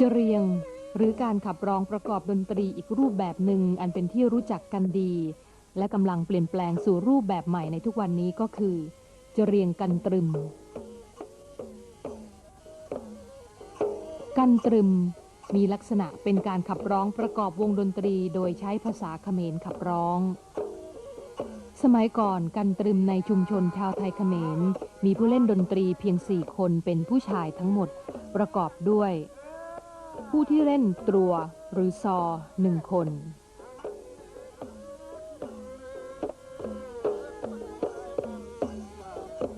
จเรียง หรือการขับร้องประกอบดนตรีอีกรูปแบบหนึ่งอันเป็นที่รู้จักกันดี และกำลังเปลี่ยนแปลงสู่รูปแบบใหม่ในทุกวันนี้ก็คือจเรียงกันตรึม กันตรึม มีลักษณะเป็นการขับร้องประกอบวงดนตรีโดยใช้ภาษาเขมรขับร้องสมัยก่อนกันตรึมในชุมชนชาวไทยเขมร มีผู้เล่นดนตรีเพียงสี่คนเป็นผู้ชายทั้งหมด ประกอบด้วย ผู้ที่เล่นตรัวหรือซอหนึ่งคน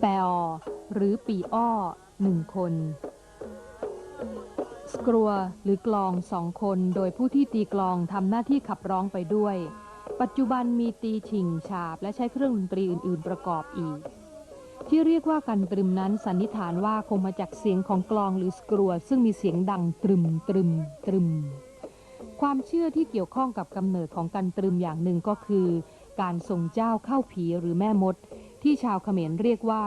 แปอหรือปีอ้อหนึ่งคน สกรัวหรือกลองสองคนโดยผู้ที่ตีกลองทำหน้าที่ขับร้องไปด้วย ปัจจุบันมีตีฉิงฉาบและใช้เครื่องดนตรีอื่น ๆ ประกอบอีก ที่เรียกว่ากันตรึมนั้นสันนิษฐานว่าคงมาจากเสียงของกลองหรือสกรัวซึ่งมีเสียงดังตรึมตรึมตรึม ความเชื่อที่เกี่ยวข้องกับกำเนิดของกันตรึมอย่างหนึ่งก็คือ การส่งเจ้าเข้าผีหรือแม่มด ที่ชาวเขมรเรียกว่า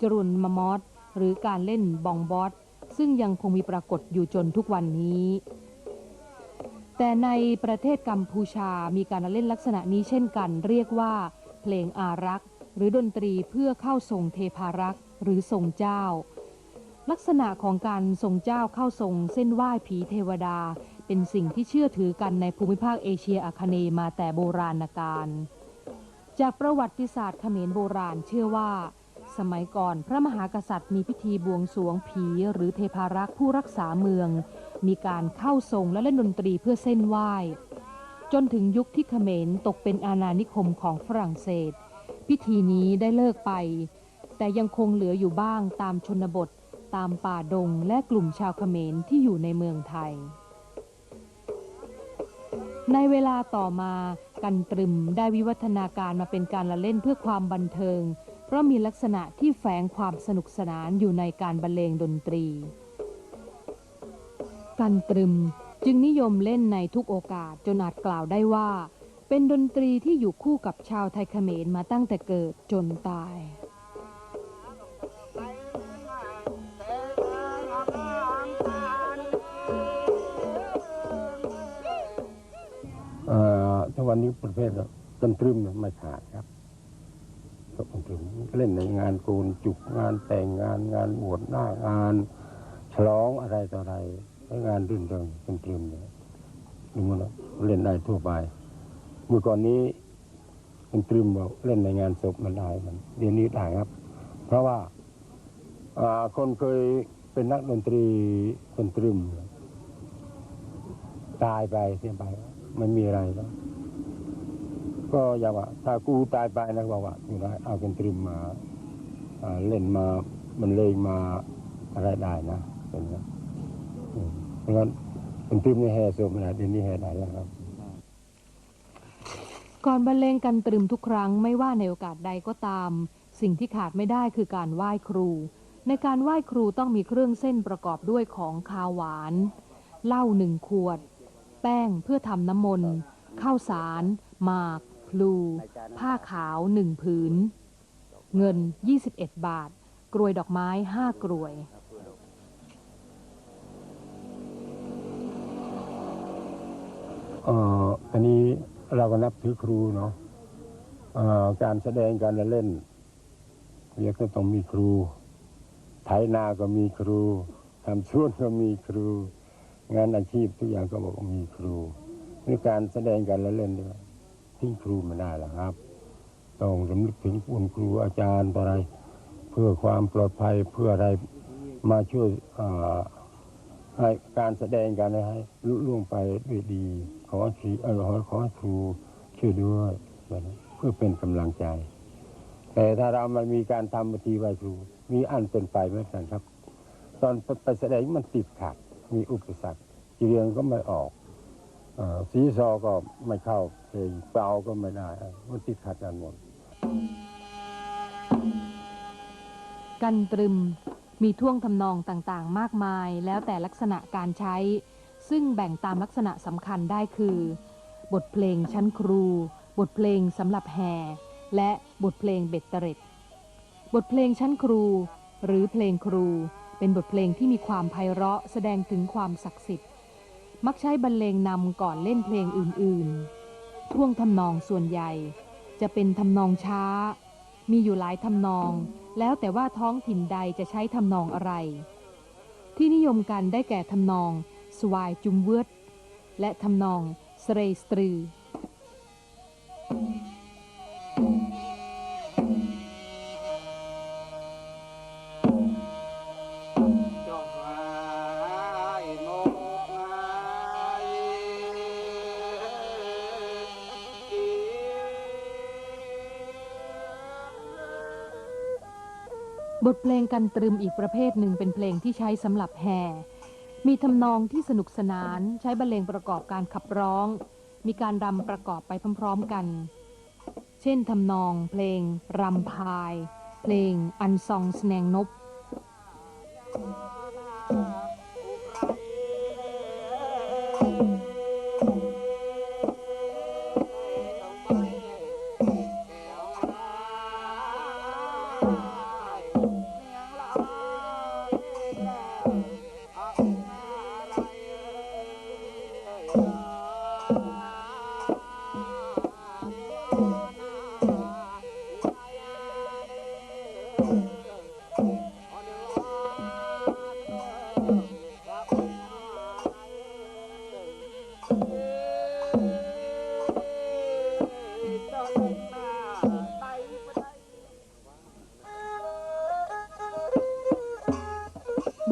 จรุนมมอสหรือการเล่นบองบอสซึ่งยังคงมีปรากฏอยู่จนทุกวันนี้ แต่ในประเทศกัมพูชามีการเล่นลักษณะนี้เช่นกัน เรียกว่า เพลงอารักษ์ หรือดนตรีเพื่อเข้าทรงเทพารักษ์หรือทรงเจ้า ลักษณะของการทรงเจ้าเข้าทรงเส้นไหว้ผีเทวดา เป็นสิ่งที่เชื่อถือกันในภูมิภาคเอเชียอาคเนย์มาแต่โบราณกาลจากประวัติศาสตร์เขมรโบราณเชื่อว่า สมัยก่อนพระมหากษัตริย์มีพิธีบวงสรวงผีหรือเทพารักษ์ผู้รักษาเมือง มีการเข้าทรงและเล่นดนตรีเพื่อเส้นไหว้ จนถึงยุคที่เขมรตกเป็นอาณานิคมของฝรั่งเศส พิธีนี้ได้เลิกไป แต่ยังคงเหลืออยู่บ้างตามชนบท ตามป่าดงและกลุ่มชาวเขมรที่อยู่ในเมืองไทย ในเวลาต่อมากันตรึมได้วิวัฒนาการมาเป็นการละเล่นเพื่อความบันเทิง เพราะมีลักษณะที่แฝงความสนุกสนานอยู่ในการบรรเลงดนตรี กันตรึมจึงนิยมเล่นในทุกโอกาสจนอาจกล่าวได้ว่า เป็นดนตรีที่อยู่คู่กับชาวไทยเขมรมาตั้งแต่เกิดจนตาย เอ่อถ้าวันนี้ประเภทกันตรึมเนี่ยไม่ขาดครับกันตรึมเล่นในงานโกนจุกงานแต่งงานงานบวชหน้างานฉลองอะไรต่ออะไรงานรื่นเริงกันตรึมเนี่ยดูมันเล่นได้ทั่วไป เมื่อก่อนนี้กันตรึมบอกเล่นในงานศพมันได้มันเดี๋ยวนี้ได้ครับ เพราะว่าคนเคยเป็นนักดนตรีกันตรึม ตายไปเสียไปไม่มีอะไรแล้วก็อย่าว่า ถ้ากูตายไปนะบอกว่าอยู่ได้เอากันตรึมมาเล่นมามันเลงมาอะไรได้นะเป็นเพราะงั้นกันตรึมในแห่ศพนะเดี๋ยวนี้แห่ได้แล้วครับ ก่อนบรรเลงกันตรึมทุกครั้งไม่ว่าในโอกาสใดก็ตาม สิ่งที่ขาดไม่ได้คือการไหว้ครู ในการไหว้ครูต้องมีเครื่องเส้นประกอบด้วยของคาวหวานเหล้าหนึ่งขวด แป้งเพื่อทำน้ำมนต์ข้าวสารหมากพลู ผ้าขาวหนึ่งผืน เงิน 21 บาท กรวยดอกไม้5กรวย เอ่ออันนี้ เราก็นับถือครูเนาะการแสดงการละเล่นเรียกก็ต้องมีครูไถนาก็มีครูทำสวนก็มีครู งานอาชีพทุกอย่างก็บอกมีครูนี่การแสดงการละเล่นเนี่ยทิ้งครูไม่ได้หรอกครับ ต้องรำลึกถึงคุณครูอาจารย์อะไร เพื่อความปลอดภัยเพื่ออะไรมาช่วยให้การแสดงการอะไรให้ลุล่วงไปด้วยดี อครูเออขอขอครูช่วยด้วยเพื่อเป็นกำลังใจ แต่ถ้าเรามันมีการทำบัญชีไหวครูมีอันเป็นไปเหมือนกันครับ ตอนไปแสดงมันติดขัด มีอุปสรรคจีเรียงก็ไม่ออกเอ่อสีซอก็ไม่เข้าเพลงเปล่าก็ไม่ได้มันติดขัดกันหมดกันตรึมมีท่วงทำนองต่างๆ มากมายแล้วแต่ลักษณะการใช้ ซึ่งแบ่งตามลักษณะสำคัญได้คือ บทเพลงชั้นครู บทเพลงสำหรับแห่และบทเพลงเบ็ดเตร็ด บทเพลงชั้นครู หรือเพลงครู เป็นบทเพลงที่มีความไพเราะแสดงถึงความศักดิ์สิทธิ์ มักใช้บรรเลงนำก่อนเล่นเพลงอื่นๆ ท่วงทำนองส่วนใหญ่ จะเป็นทำนองช้า มีอยู่หลายทำนอง แล้วแต่ว่าท้องถิ่นใดจะใช้ทำนองอะไร ที่นิยมกันได้แก่ทำนอง สวายจุมเวิดและทำนองสเรสตรีบทเพลงกันตรึมอีกประเภทหนึ่งเป็นเพลงที่ใช้สำหรับแห่ มีทำนองที่สนุกสนานใช้บรรเลงประกอบการขับร้อง มีการรำประกอบไปพร้อมๆกัน เช่นทำนองเพลงรำพาย เพลงอันซองแสนงนบ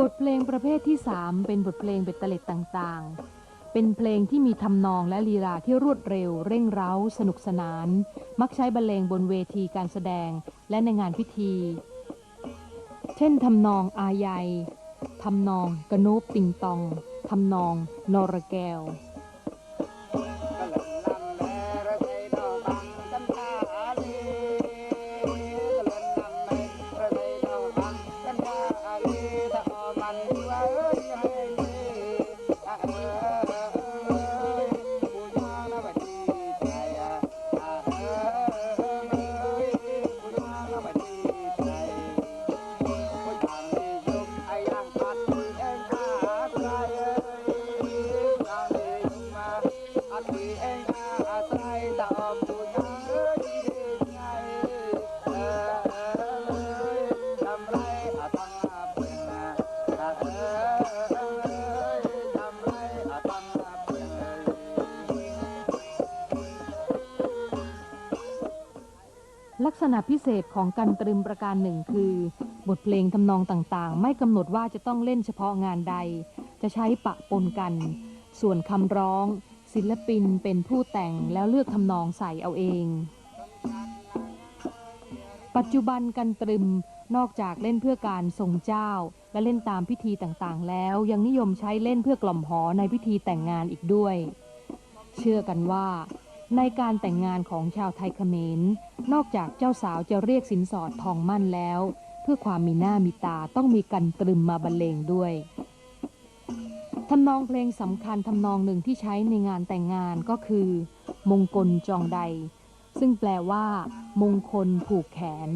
บทเพลงประเภทที่สามเป็นบทเพลงเบ็ดเตล็ดต่างๆ เป็นเพลงที่มีทำนองและลีลาที่รวดเร็ว เร่งเร้า สนุกสนาน มักใช้บรรเลงบนเวทีการแสดงและในงานพิธี เช่นทำนองอายัยทำนองกระโนบติงตองทำนองนอรแก้ว ษณะพิเศษของกันตรึมประการหนึ่งคือ บทเพลงทำนองต่างๆ ไม่กำหนดว่าจะต้องเล่นเฉพาะงานใด จะใช้ปะปนกัน ส่วนคำร้อง ศิลปินเป็นผู้แต่งแล้วเลือกทำนองใส่เอาเอง ปัจจุบันกันตรึมนอกจากเล่นเพื่อการทรงเจ้า และเล่นตามพิธีต่างๆ แล้วยังนิยมใช้เล่นเพื่อกล่อมหอในพิธีแต่งงานอีกด้วย เชื่อกันว่า ในการแต่งงานของชาวไทยเขมร นอกจากเจ้าสาวจะเรียกสินสอดทองมั่นแล้ว เพื่อความมีหน้ามีตาต้องมีกันตรึมมาบรรเลงด้วยทำนองเพลงสำคัญทำนองหนึ่งที่ใช้ในงานแต่งงานก็คือ มงคลจองใด ซึ่งแปลว่า มงคลผูกแขน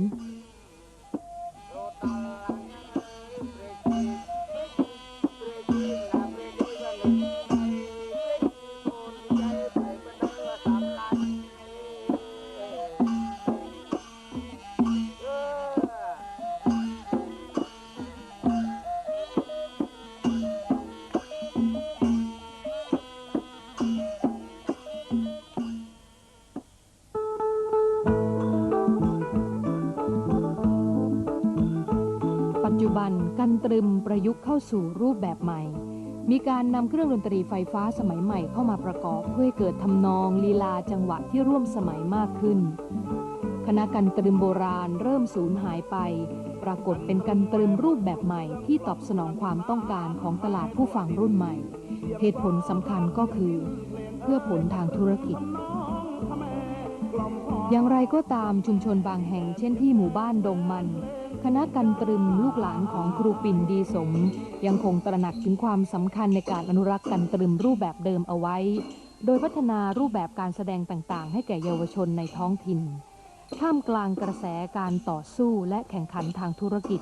ตรึมประยุกต์เข้าสู่รูปแบบใหม่ มีการนำเครื่องดนตรีไฟฟ้าสมัยใหม่เข้ามาประกอบเพื่อให้เกิดทำนองลีลาจังหวะที่ร่วมสมัยมากขึ้น คณะกันตรึมโบราณเริ่มสูญหายไป ปรากฏเป็นกันตรึมรูปแบบใหม่ที่ตอบสนองความต้องการของตลาดผู้ฟังรุ่นใหม่ เหตุผลสำคัญก็คือ เพื่อผลทางธุรกิจ อย่างไรก็ตามชุมชนบางแห่งเช่นที่หมู่บ้านดงมัน คณะกันตรึมลูกหลานของครูปิ่นดีสม ยังคงตระหนักถึงความสำคัญในการอนุรักษ์กันตรึมรูปแบบเดิมเอาไว้ โดยพัฒนารูปแบบการแสดงต่างๆ ให้แก่เยาวชนในท้องถิ่น ท่ามกลางกระแสการต่อสู้และแข่งขันทางธุรกิจ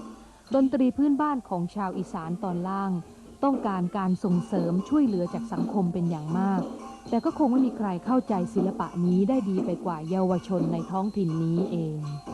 ดนตรีพื้นบ้านของชาวอีสานตอนล่าง ต้องการการส่งเสริมช่วยเหลือจากสังคมเป็นอย่างมาก แต่ก็คงไม่มีใครเข้าใจศิลปะนี้ได้ดีไปกว่าเยาวชนในท้องถิ่นนี้เอง